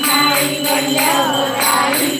नाही बनल्या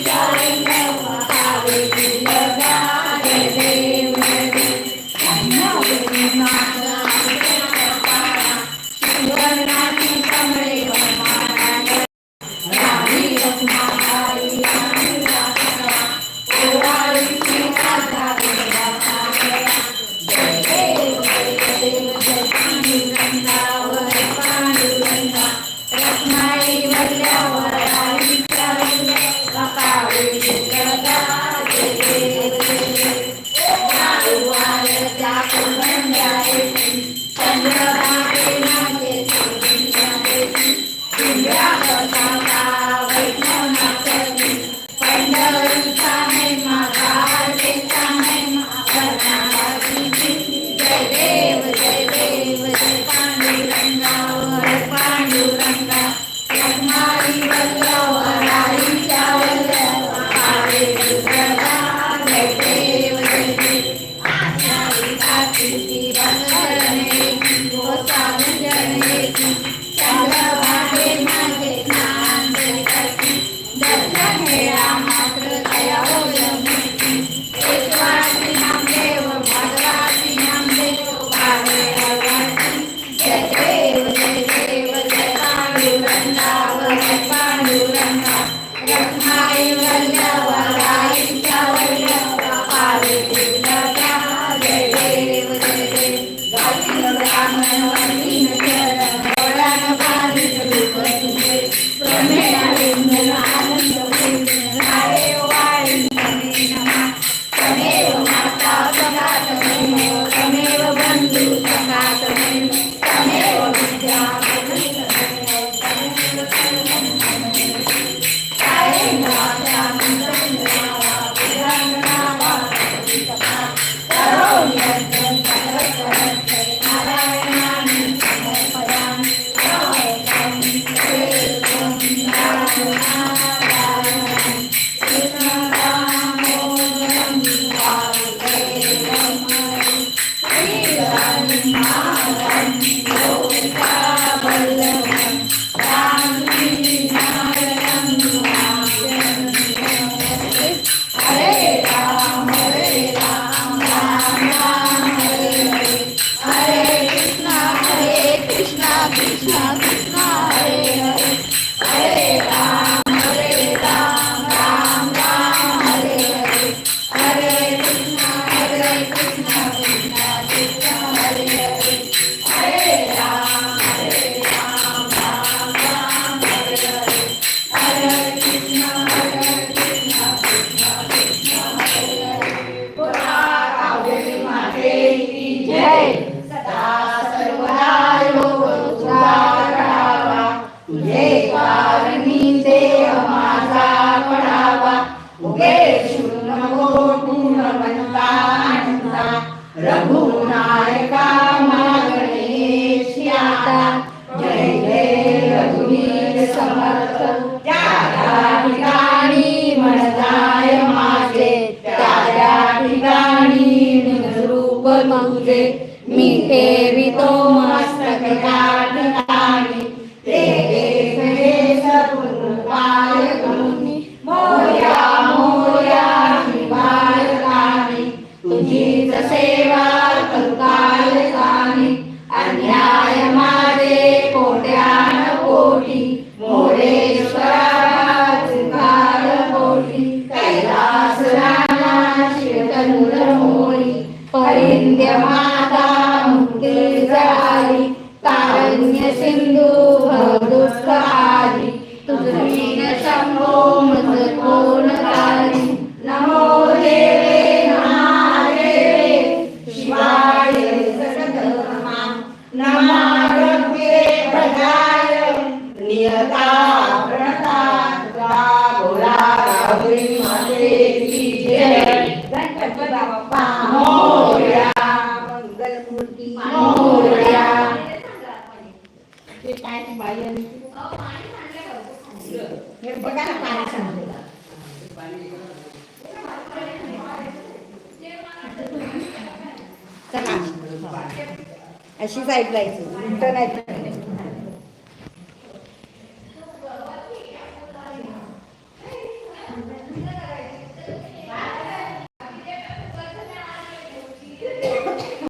माता जय ठिकाणी म्हणताय माझे त्या ठिकाणी रूप तुझे मी ठेवितो मस्तक त्या ठिकाणी सेवा करुताय Tu vinhas sem dúvida, o doce da rádio, tu vinhas amor. अशी साईड जायचं उलटं नाही